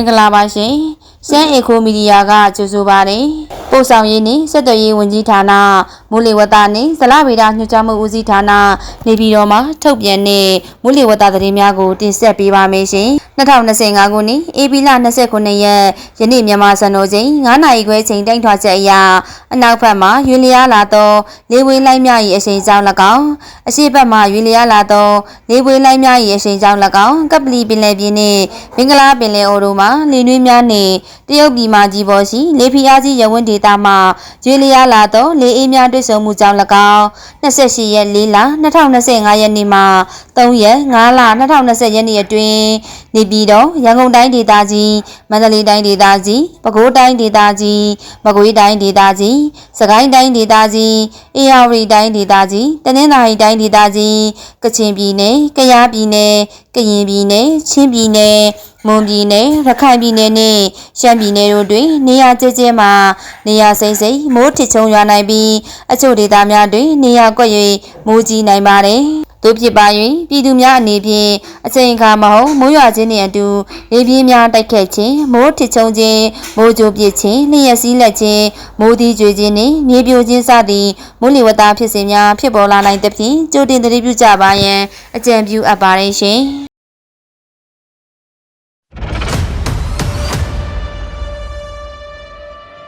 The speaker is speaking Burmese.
င်္ဂလာပါရှင်ရှမ်းအေခိုမီဒီယာကကြိုဆိုပါတယ်ပို့ဆောင်ရေးနှင့်ဆက်သွယ်ရေးဝန်ကြီးဌာန မူလီဝတ္တနှင့်ဇလဗေဒညွှန်ကြားမှုဦးစီးဌာနနေပြည်တော်မှထုတ်ပြန်တဲ့မူလီဝတ္တသတင်းများကိုတင်ဆက်ပေးပါမယ်ရှင်2025ခုနှစ်ဧပြီလ29ရက်ယနေ့မြန်မာစံတော်ချိန်9နာရီခွဲချိန်တိုင်းထွာချက်အရအနောက်ဘက်မှရွေလျားလာသောလေးဝေးလိုက်မြ၏အရှိန်ကြောင့်၎င်းအရှိတ်ဘက်မှရွေလျားလာသောလေးဝေးလိုက်မြ၏အရှိန်ကြောင့်၎င်းကပလီပင်လယ်ပြင်နှင့်မင်္ဂလာပင်လယ်အိုတို့မှလေနွေးများနှင့်တရုတ်ပြည်မှကြီးပေါ်ရှိလေဖီအားကြီးရဝန်းဒေသမှရွေလျားလာသောလေအေးများတွေ့ဆုံမှုကြောင့်၎င်း28ရက်4လ2025ရက်နေ့မှ3ရက်5လ2020ရက်နေ့အတွင်းနေပြည်တော်ရန်ကုန်တိုင်းဒေသကြီးမန္တလေးတိုင်းဒေသကြီးပဲခူးတိုင်းဒေသကြီးမကွေးတိုင်းဒေသကြီးစကိုင်းတိုင်းဒေသကြီးအေရဝတီတိုင်းဒေသကြီးတနင်္သာရီတိုင်းဒေသကြီးကချင်ပြည်နယ်ကယားပြည်နယ်ကရင်ပြည်နယ်ချင်းပြည်နယ် မွန်ပြည်နယ်ရခိုင်ပြည်နယ်နဲ့ရှမ်းပြည်နယ်တို့တွင် နေရာကျကျမှာနေရာစိမ့်စိမ့်မိုးထစ်ချုံရွာနိုင်ပြီးအချို့ဒေသများတွင် နေရာကွက်၍မိုးကြီးနိုင်ပါတယ်။တို့ဖြစ်ပါ၍ပြည်သူများအနေဖြင့်အချိန်အခါမဟုတ်မိုးရွာခြင်းနှင့်အတူလေပြင်းများတိုက်ခတ်ခြင်းမိုးထစ်ချုံခြင်းမိုးကြိုးပစ်ခြင်းလျှက်စီးလက်ခြင်းမိုးသီးကြွေခြင်းနှင့်မြေပြိုခြင်းစသည့်မိုးလေဝသဖြစ်စဉ်များဖြစ်ပေါ်လာနိုင်သဖြင့်ကြိုတင်သတိပြုကြပါရန်အကြံပြုအပ်ပါတယ်ရှင်။